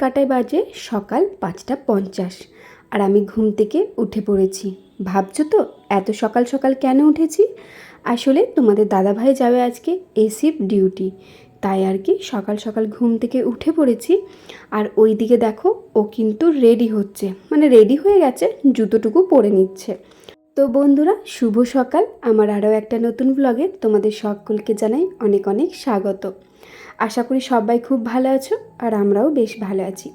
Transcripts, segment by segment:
কাঁটায় বাজে সকাল পাঁচটা পঞ্চাশ। আর আমি ঘুম থেকে উঠে পড়েছি। ভাবছ তো, এত সকাল সকাল কেন উঠেছি? আসলে তোমাদের দাদাভাই যাবে আজকে এসিপ ডিউটি। তাই আর কি সকাল সকাল ঘুম থেকে উঠে পড়েছি। আর ওই দিকে দেখো, ও কিন্তু রেডি হচ্ছে। মানে রেডি হয়ে গেছে, জুতোটুকু পরে নিচ্ছে। তো বন্ধুরা, শুভ সকাল। আমার আরও একটা নতুন ব্লগে তোমাদের সকলকে জানাই অনেক অনেক স্বাগত। আশা করি সবাই খুব ভালো আছো আর আমরাও বেশ ভালো আছি।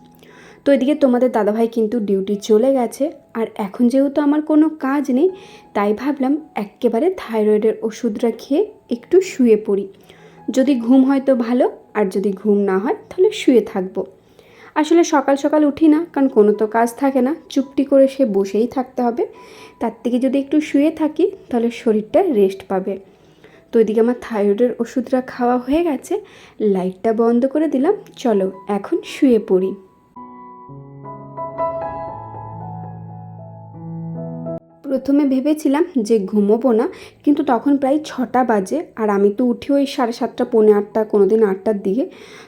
তো এদিকে তোমাদের দাদাভাই কিন্তু ডিউটি চলে গেছে আর এখন যেহেতু আমার কোনো কাজ নেই, তাই ভাবলাম একেবারে থাইরয়েডের ওষুধটা খেয়ে একটু শুয়ে পড়ি। যদি ঘুম হয় তো ভালো, আর যদি ঘুম না হয় তাহলে শুয়ে থাকব। আসলে সকাল সকাল উঠি না, কারণ কোনো তো কাজ থাকে না, চুপটি করে সে বসেই থাকতে হবে। তার থেকে যদি একটু শুয়ে থাকি তাহলে শরীরটা রেস্ট পাবে। তো এদিকে আমার থাইরয়েডের ওষুধটা খাওয়া হয়ে গেছে, লাইটটা বন্ধ করে দিলাম, চলো এখন শুয়ে পড়ি। প্রথমে ভেবেছিলাম যে ঘুমোবো না, কিন্তু তখন প্রায় ছটা বাজে আর আমি তো উঠি ওই সাড়ে সাতটা, পৌনে আটটা কোনো দিন আটটার দিকে।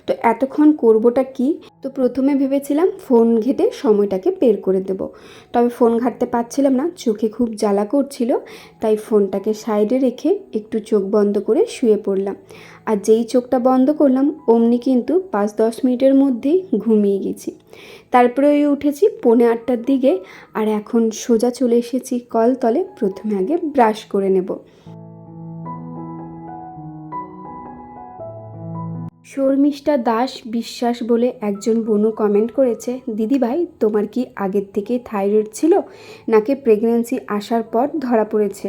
তো এতক্ষণ করবোটা কি? তো প্রথমে ভেবেছিলাম ফোন ঘেটে সময়টাকে বের করে দেব। তবে ফোন ঘাটতে পারছিলাম না, চোখে খুব জ্বালা করছিল, তাই ফোনটাকে সাইডে রেখে একটু চোখ বন্ধ করে শুয়ে পড়লাম। আর যেই চোখটা বন্ধ করলাম, অমনি কিন্তু পাঁচ দশ মিনিটের মধ্যেই ঘুমিয়ে গেছি। তারপরে ওই উঠেছি পৌনে আটটার দিকে আর এখন সোজা চলে এসেছি কলতলে প্রথমে আগে ব্রাশ করে নেব। শর্মিষ্ঠা দাস বিশ্বাস বলে একজন বনু কমেন্ট করেছে, দিদি ভাই, তোমার কি আগের থেকে থাইরয়েড ছিল? নাকি প্রেগনেন্সি আসার পর ধরা পড়েছে?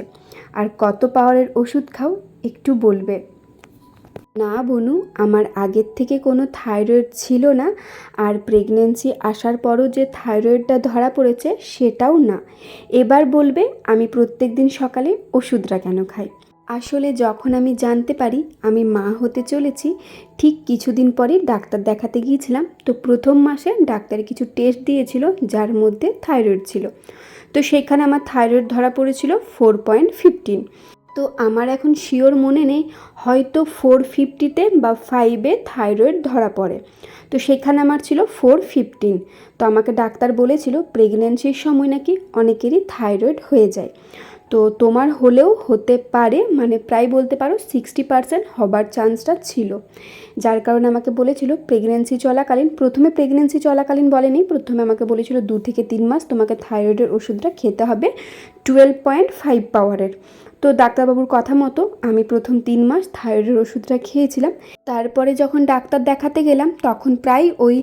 আর কত পাওয়ারের ওষুধ খাও? একটু বলবে। না বনু, আমার আগের থেকে কোনো থাইরয়েড ছিল না, আর প্রেগনেন্সি আসার পরও যে থাইরয়েডটা ধরা পড়েছে সেটাও না। এবার বলবে, আমি প্রত্যেক দিন সকালে ওষুধটা কেন খাই? আসলে যখন আমি জানতে পারি, আমি মা হতে চলেছি, ঠিক কিছুদিন পরে ডাক্তার দেখাতে গিয়েছিলাম, তো প্রথম মাসে ডাক্তার কিছু টেস্ট দিয়েছিল, যার মধ্যে থাইরয়েড ছিল। তো সেখানে আমার থাইরয়েড ধরা পড়েছিল ফোর পয়েন্ট ফিফটিন তো আমার এখন শিওর মনে নেই, হয়তো ফোর ফিফটিতে বা ফাইভে থাইরয়েড ধরা পড়ে। তো সেখানে আমার ছিল ফোর ফিফটিন তো আমাকে ডাক্তার বলেছিল প্রেগনেন্সির সময় নাকি অনেকেরই থাইরয়েড হয়ে যায়। তো তোমার হলেও হতে পারে মানে প্রায় বলতে পারো সিক্সটি পার্সেন্ট হবার চান্সটা ছিল। যার কারণে আমাকে বলেছিল প্রেগনেন্সি চলাকালীন, প্রথমে প্রেগনেন্সি চলাকালীন বলেনি, প্রথমে আমাকে বলেছিল দু থেকে তিন মাস তোমাকে থাইরয়েডের ওষুধটা খেতে হবে টুয়েলভ পয়েন্ট ফাইভ পাওয়ারের তো ডাক্তারবাবুর কথা মতো আমি প্রথম তিন মাস থাইরয়েডের ওষুধটা খেয়েছিলাম। তারপরে যখন ডাক্তার দেখাতে গেলাম, তখন প্রায় ওই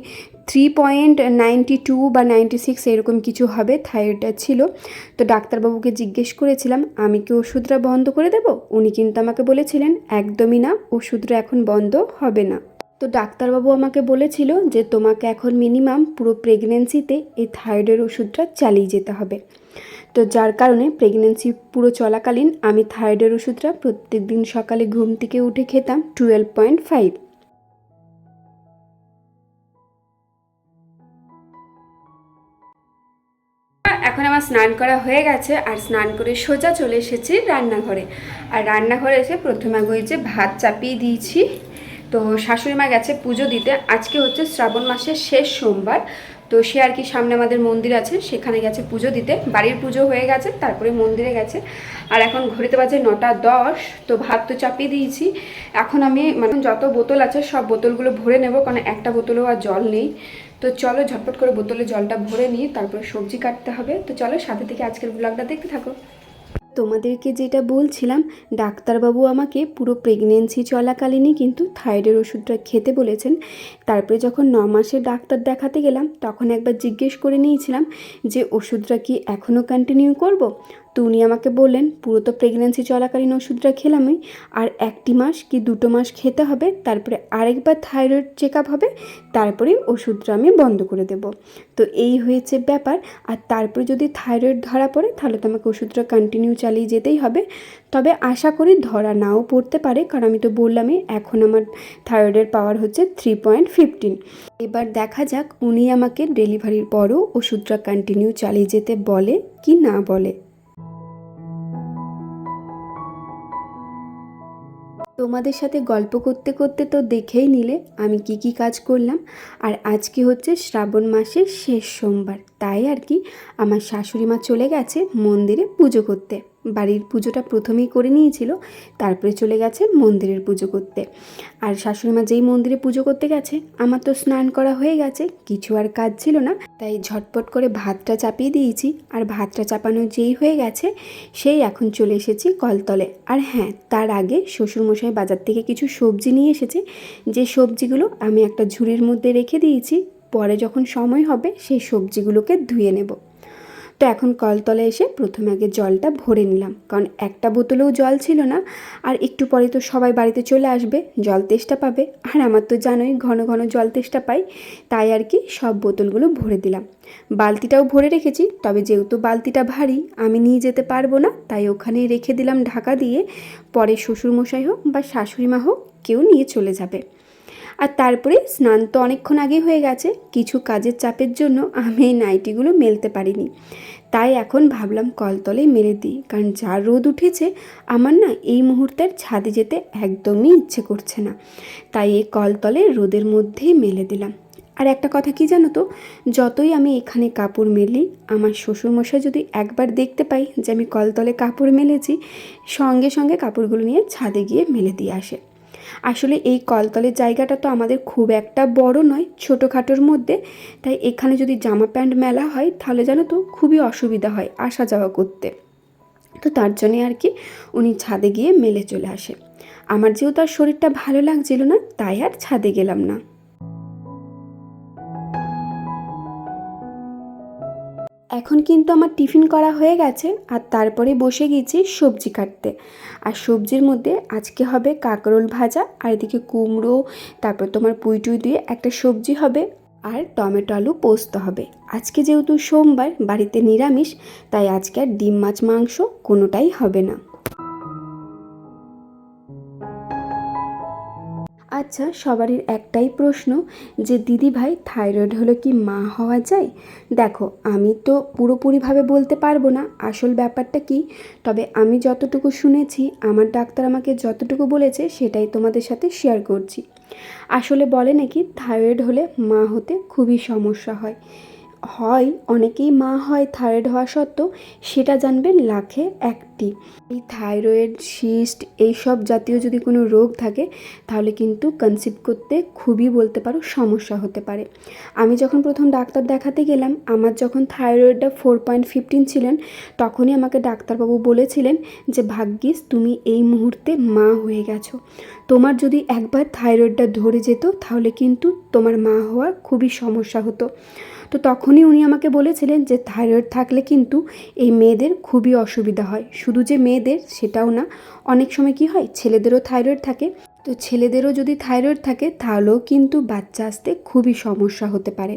থ্রি পয়েন্ট নাইনটি টু বা নাইনটি সিক্স এরকম কিছু হবে থাইরয়েডটা ছিল। তো ডাক্তারবাবুকে জিজ্ঞেস করেছিলাম, আমি কি ওষুধটা বন্ধ করে দেব? উনি কিন্তু আমাকে বলেছিলেন, একদমই না, ওষুধটা এখন বন্ধ হবে না। তো ডাক্তারবাবু আমাকে বলেছিল যে, তোমাকে এখন মিনিমাম পুরো প্রেগনেন্সিতে এই থাইরয়েডের ওষুধটা চালিয়ে যেতে হবে। তো যার কারণে প্রেগনেন্সি পুরো চলাকালীন আমি থাইরয়েডের ওষুধটা প্রত্যেক দিন সকালে ঘুম থেকে উঠে খেতাম টুয়েলভ পয়েন্ট ফাইভ এখন আমার স্নান করা হয়ে গেছে আর স্নান করে সোজা চলে এসেছি রান্নাঘরে। আর রান্নাঘরে এসে প্রথমে যে ভাত চাপিয়ে দিয়েছি। তো শাশুড়ি মা গেছে পুজো দিতে। আজকে হচ্ছে শ্রাবণ মাসের শেষ সোমবার। তো সে আর কি সামনে আমাদের মন্দির আছে, সেখানে গেছে পুজো দিতে। বাড়ির পুজো হয়ে গেছে, তারপরে মন্দিরে গেছে। আর এখন ঘড়িতে বাজে নটা দশ, তো ভাত তো চাপিয়ে দিয়েছি। এখন আমি মানে যত বোতল আছে, সব বোতলগুলো ভরে নেব, কারণ একটা বোতলেও আর জল নেই। তো চলো ঝটপট করে বোতলে জলটা ভরে নিই, তারপরে সবজি কাটতে হবে। তো চলো সাথে থেকে আজকের ব্লগটা দেখতে থাকো। তোমাদেরকে যেটা বলছিলাম, ডাক্তারবাবু আমাকে পুরো প্রেগনেন্সি চলাকালীনই কিন্তু থাইরয়েড ওষুধটা খেতে বলেছেন। তারপরে যখন ন মাসে ডাক্তার দেখাতে গেলাম, তখন একবার জিজ্ঞেস করে নিয়েছিলাম যে, ওষুধটা কি এখনও কন্টিনিউ করব? তো উনি আমাকে বললেন, পুরো তো প্রেগনেন্সি চলাকালীন ওষুধটা খেলামই আর একটি মাস কি দুটো মাস খেতে হবে, তারপরে আরেকবার থাইরয়েড চেক আপ হবে, তারপরে ওষুধটা আমি বন্ধ করে দেব। তো এই হয়েছে ব্যাপার, আর তারপরে যদি থাইরয়েড ধরা পড়ে, তাহলে তো আমাকে ওষুধটা কন্টিনিউ চালিয়ে যেতেই হবে। তবে আশা করি ধরা নাও পড়তে পারে, কারণ আমি তো বললামই, এখন আমার থাইরয়েডের পাওয়ার হচ্ছে থ্রি পয়েন্ট ফিফটিন এবার দেখা যাক উনি আমাকে ডেলিভারির পরও ওষুধটা কন্টিনিউ চালিয়ে যেতে বলে কি না বলে। তোমাদের সাথে গল্প করতে করতে তো দেখেই নিলে, আমি কি কি কাজ করলাম। আর আজকে হচ্ছে শ্রাবণ মাসের শেষ সোমবার, তাই আর কি আমার শাশুড়ি মা চলে গেছে মন্দিরে পুজো করতে। বাড়ির পুজোটা প্রথমেই করে নিয়েছিল, তারপরে চলে গেছে মন্দিরের পুজো করতে। আর শাশুড়ি মা যেই মন্দিরে পুজো করতে গেছে, আমার তো স্নান করা হয়ে গেছে, কিছু আর কাজ ছিল না, তাই ঝটপট করে ভাতটা চাপিয়ে দিয়েছি। আর ভাতটা চাপানো যেই হয়ে গেছে, সেই এখন চলে এসেছি কলতলে। আর হ্যাঁ তার আগে শ্বশুরমশাই বাজার থেকে কিছু সবজি নিয়ে এসেছে, যে সবজিগুলো আমি একটা ঝুড়ির মধ্যে রেখে দিয়েছি, পরে যখন সময় হবে সেই সবজিগুলোকে ধুয়ে নেব। তো এখন কলতলে এসে প্রথমে আগে জলটা ভরে নিলাম। কারণ একটা বোতলেও জল ছিল না। আর একটু পরে তো সবাই বাড়িতে চলে আসবে, জল তেষ্টা পাবে। আর আমার তো জানোই ঘন ঘন জল তেষ্টা পাই, তাই আর কি সব বোতলগুলো ভরে দিলাম। বালতিটাও ভরে রেখেছি, তবে যেহেতু বালতিটা ভারী, আমি নিয়ে যেতে পারব না, তাই ওখানেই রেখে দিলাম ঢাকা দিয়ে। পরে শ্বশুরমশাই হোক বা শাশুড়ি মা হোক, কেউ নিয়ে চলে যাবে। আর তারপরে স্নান তো অনেকক্ষণ আগে হয়ে গেছে, কিছু কাজের চাপের জন্য আমি এই নাইটিগুলো মেলতে পারিনি। তাই এখন ভাবলাম কলতলেই মেলে দিই, কারণ যা রোদ উঠেছে, আমার না এই মুহূর্তের ছাদে যেতে একদমই ইচ্ছে করছে না। তাই এই কলতলে রোদের মধ্যেই মেলে দিলাম। আর একটা কথা কি জানো তো, যতই আমি এখানে কাপড় মেলি, আমার শ্বশুরমশাই যদি একবার দেখতে পাই যে আমি কলতলে কাপড় মেলেছি, সঙ্গে সঙ্গে কাপড়গুলো নিয়ে ছাদে গিয়ে মেলে দিয়ে আসে। আসলে এই কলতলের জায়গাটা তো আমাদের খুব একটা বড় নয়, ছোটোখাটোর মধ্যে। তাই এখানে যদি জামা প্যান্ট মেলা হয়, তাহলে যেন তো খুবই অসুবিধা হয় আসা যাওয়া করতে। তো তার জন্যে আর কি উনি ছাদে গিয়ে মেলে চলে আসে। আমার যেহেতু আর শরীরটা ভালো লাগছিল না, তাই আর ছাদে গেলাম না। এখন কিন্তু আমার টিফিন করা হয়ে গেছে আর তারপরে বসে গেছি সবজি কাটতে। আর সবজির মধ্যে আজকে হবে কাঁকরোল ভাজা আর এদিকে কুমড়ো, তারপর তোমার পুঁই টুই দিয়ে একটা সবজি হবে আর টমেটো আলু পোস্ত হবে। আজকে যেহেতু সোমবার, বাড়িতে নিরামিষ, তাই আজকে আর ডিম, মাছ, মাংস কোনোটাই হবে না। আচ্ছা সবারই একটাই প্রশ্ন যে, দিদি ভাই, থাইরয়েড হলে কি মা হওয়া যায়? দেখো, আমি তো পুরোপুরিভাবে বলতে পারব না, আসল ব্যাপারটা কি। তবে আমি যতটুকু শুনেছি, আমার ডাক্তার আমাকে যতটুকু বলেছে, সেটাই তোমাদের সাথে শেয়ার করছি। আসলে বলে নাকি, থাইরয়েড হলে মা হতে খুবই সমস্যা হয়। হয়, অনেকেই মা হয় থাইরয়েড হওয়া সত্ত্বেও সেটা জানবেন লাখে একটি। এই থাইরয়েড সিস্ট এইসব জাতীয় যদি কোনো রোগ থাকে, তাহলে কিন্তু কনসিভ করতে খুবই বলতে পারো সমস্যা হতে পারে। আমি যখন প্রথম ডাক্তার দেখাতে গেলাম, আমার যখন থাইরয়েডটা ফোর পয়েন্ট ফিফটিন ছিলেন, তখনই আমাকে ডাক্তারবাবু বলেছিলেন যে, ভাগ্যিস, তুমি এই মুহূর্তে মা হয়ে গেছো। তোমার যদি একবার থাইরয়েডটা ধরে যেত, তাহলে কিন্তু তোমার মা হওয়ার খুবই সমস্যা হতো। তো তখনই উনি আমাকে বলেছিলেন যে থাইরয়েড থাকলে কিন্তু এই মেয়েদের খুবই অসুবিধা হয়। শুধু যে মেয়েদের সেটাও না অনেক সময় কি হয়, ছেলেদেরও থাইরয়েড থাকে। তো ছেলেদেরও যদি থাইরয়েড থাকে, তাহলেও কিন্তু বাচ্চা আসতে খুবই সমস্যা হতে পারে।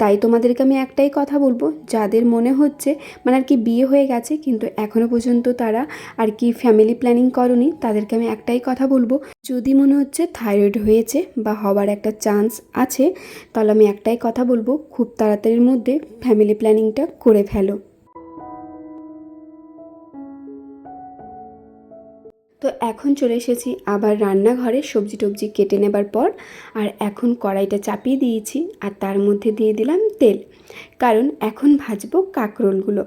তাই তোমাদেরকে আমি একটাই কথা বলব, যাদের মনে হচ্ছে মানে আর কি বিয়ে হয়ে গেছে, কিন্তু এখনও পর্যন্ত তারা আর কি ফ্যামিলি প্ল্যানিং করনি, তাদেরকে আমি একটাই কথা বলব, যদি মনে হচ্ছে থাইরয়েড হয়েছে বা হবার একটা চান্স আছে, তাহলে আমি একটাই কথা বলব, খুব তাড়াতাড়ির মধ্যে ফ্যামিলি প্ল্যানিংটা করে ফেলো। তো এখন চলে এসেছি আবার রান্নাঘরে সবজি টবজি কেটে নেবার পর। আর এখন কড়াইটা চাপিয়ে দিয়েছি আর তার মধ্যে দিয়ে দিলাম তেল। কারণ এখন ভাজবো কাঁকরোলগুলো।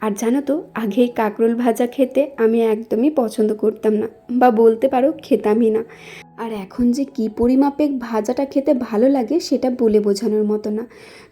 আর জানো তো, আগে কাঁকরোল ভাজা খেতে আমি একদমই পছন্দ করতাম না বা বলতে পারো খেতামই না। আর এখন যে কী পরিমাপে ভাজাটা খেতে ভালো লাগে সেটা বলে বোঝানোর মতো না।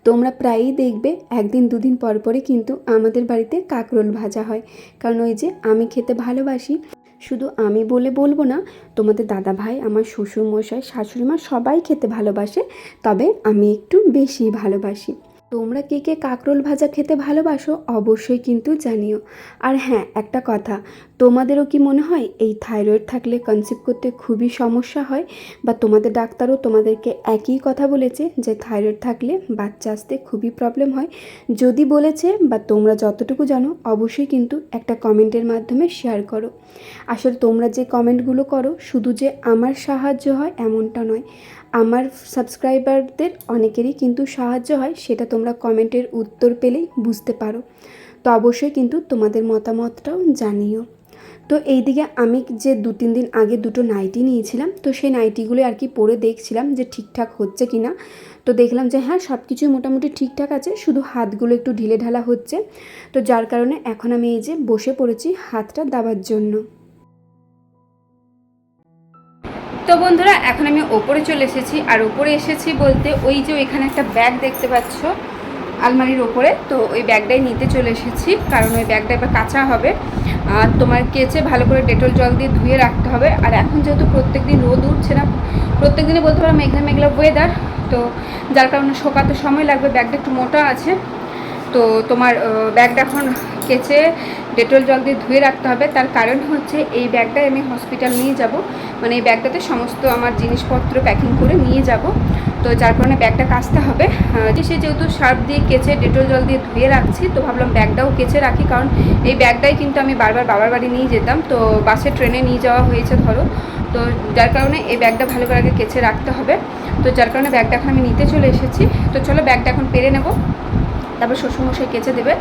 তোমরা প্রায়ই দেখবে একদিন দুদিন পর পরে কিন্তু আমাদের বাড়িতে কাঁকরোল ভাজা হয়। কারণ ওই যে আমি খেতে ভালোবাসি শুধু আমি বলে বলব না, তোমাদের দাদা ভাই আমার শ্বশুরমশাই শাশুড়ি মা সবাই খেতে ভালোবাসে, তবে আমি একটু বেশি ভালোবাসি। তোমরা কে কে কাঁকরোল ভাজা খেতে ভালোবাসো অবশ্যই কিন্তু জানিও। আর হ্যাঁ একটা কথা, তোমাদেরও কি মনে হয় এই থাইরয়েড থাকলে কনসিভ করতে খুবই সমস্যা হয়? বা তোমাদের ডাক্তারও তোমাদেরকে একই কথা বলেছে যে থাইরয়েড থাকলে বাচ্চা আসতে খুবই প্রবলেম হয়। যদি বলেছে বা তোমরা যতটুকু জানো, অবশ্যই কিন্তু একটা কমেন্টের মাধ্যমে শেয়ার করো। আসলে তোমরা যে কমেন্টগুলো করো, শুধু যে আমার সাহায্য হয় এমনটা নয়। আমার সাবস্ক্রাইবারদের অনেকেরই কিন্তু সাহায্য হয়, সেটা তোমরা কমেন্টের উত্তর পেলেই বুঝতে পারো। তো অবশ্যই কিন্তু তোমাদের মতামতটাও জানিও। তো এইদিকে আমি যে দু তিন দিন আগে দুটো নাইটি নিয়েছিলাম, তো সেই নাইটিগুলো আর কি পরে দেখছিলাম যে ঠিকঠাক হচ্ছে কি না তো দেখলাম যে হ্যাঁ সব কিছুই মোটামুটি ঠিকঠাক আছে, শুধু হাতগুলো একটু ঢিলে ঢালা হচ্ছে। তো যার কারণে এখন আমি এই যে বসে পড়েছি হাতটা দাবার জন্য। তো বন্ধুরা, এখন আমি ওপরে চলে এসেছি। আর ওপরে এসেছি বলতে ওই যে ওইখানে একটা ব্যাগ দেখতে পাচ্ছ আলমারির ওপরে। তো ওই ব্যাগটাই নিতে চলে এসেছি, কারণ ওই ব্যাগটা এবার কাঁচা হবে। আর তোমার কেচে ভালো করে ডেটল জল দিয়ে ধুয়ে রাখতে হবে। আর এখন যেহেতু প্রত্যেক দিন রোদ উঠছে না প্রত্যেক দিনই বলতে পারো মেঘলা মেঘলা ওয়েদার তো যার কারণে শোকাতে সময় লাগবে। ব্যাগটা একটু মোটা আছে। তো তোমার ব্যাগটা এখন কেচে ডেটল জল দিয়ে ধুয়ে রাখতে হবে। তার কারণ হচ্ছে এই ব্যাগটাই আমি হসপিটাল নিয়ে যাব। মানে এই ব্যাগটাতে সমস্ত আমার জিনিসপত্র প্যাকিং করে নিয়ে যাব। তো যার কারণে ব্যাগটা কাচতে হবে। সে যেহেতু সার্ফ দিয়ে কেচে ডেটল জল দিয়ে ধুয়ে রাখছি, তো ভাবলাম ব্যাগটাও কেচে রাখি। কারণ এই ব্যাগটাই কিন্তু আমি বারবার বাবার বাড়ি নিয়ে যেতাম। তো বাসে ট্রেনে নিয়ে যাওয়া হয়েছে ধরো। তো যার কারণে এই ব্যাগটা ভালো করে আগে কেচে রাখতে হবে। তো যার কারণে ব্যাগটা এখন আমি নিতে চলে এসেছি। তো চলো ব্যাগটা এখন পেরে নেব। তারপর শ্বশুরমশাই কেচে দেবে।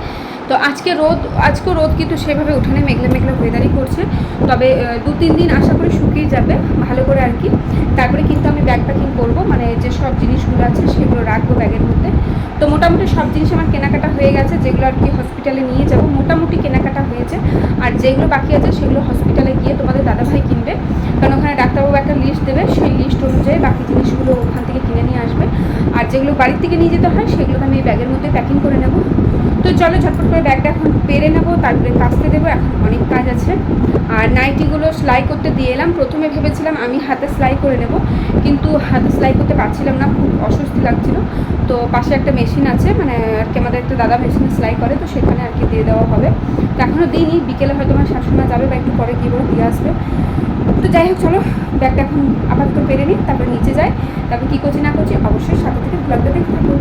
তো আজকে রোদ, আজকেও রোদ কিন্তু সেভাবে উঠানে মেঘলা মেঘলা ওয়েদারই করছে। তবে দু তিন দিন আশা করি শুকিয়ে যাবে, ভালো করে আর কি। তারপরে কিন্তু আমি ব্যাগ প্যাকিং করব মানে যে সব জিনিসগুলো আছে সেগুলো রাখব ব্যাগের মধ্যে। তো মোটামুটি সব জিনিস আমার কেনাকাটা হয়ে গেছে, যেগুলো আর কি হসপিটালে নিয়ে যাব, মোটামুটি কেনাকাটা হয়েছে। আর যেগুলো বাকি আছে সেগুলো হসপিটালে গিয়ে তোমাদের দাদাভাই কিনবে। কারণ ওখানে ডাক্তারবাবু একটা লিস্ট দেবে, সেই লিস্ট অনুযায়ী বাকি জিনিসগুলো ওখান থেকে কিনে নিয়ে আসবে। যেগুলো বাড়ির থেকে নিয়ে যেতে হয় সেগুলো আমি এই ব্যাগের মধ্যে প্যাকিং করে নেব। তো চলো ঝটপট করে ব্যাগটা এখন পেরে নেব, তারপরে কাচতে দেবো, এখন অনেক কাজ আছে। আর নাইটিগুলো সেলাই করতে দিয়ে এলাম। প্রথমে ভেবেছিলাম আমি হাতে সেলাই করে নেব, কিন্তু হাতে সেলাই করতে পারছিলাম না, খুব অস্বস্তি লাগছিল। তো পাশে একটা মেশিন আছে মানে আর কি আমাদের একটা দাদা মেশিনে সেলাই করে, তো সেখানে আর কি দিয়ে দেওয়া হবে। তো এখনও দিইনি, বিকেলে হয়তো আমার শাশুড়া যাবে বা একটু পরে গিয়ে দিয়ে আসবে। তো যাই হোক, চলো, ব্যাগটা এখন আপাতত পেরে নিই, তারপরে নিচে যাই। তারপর কী করছি না করছি, অবশ্যই সাথে থেকে ব্লগটা দেখতে থাকুন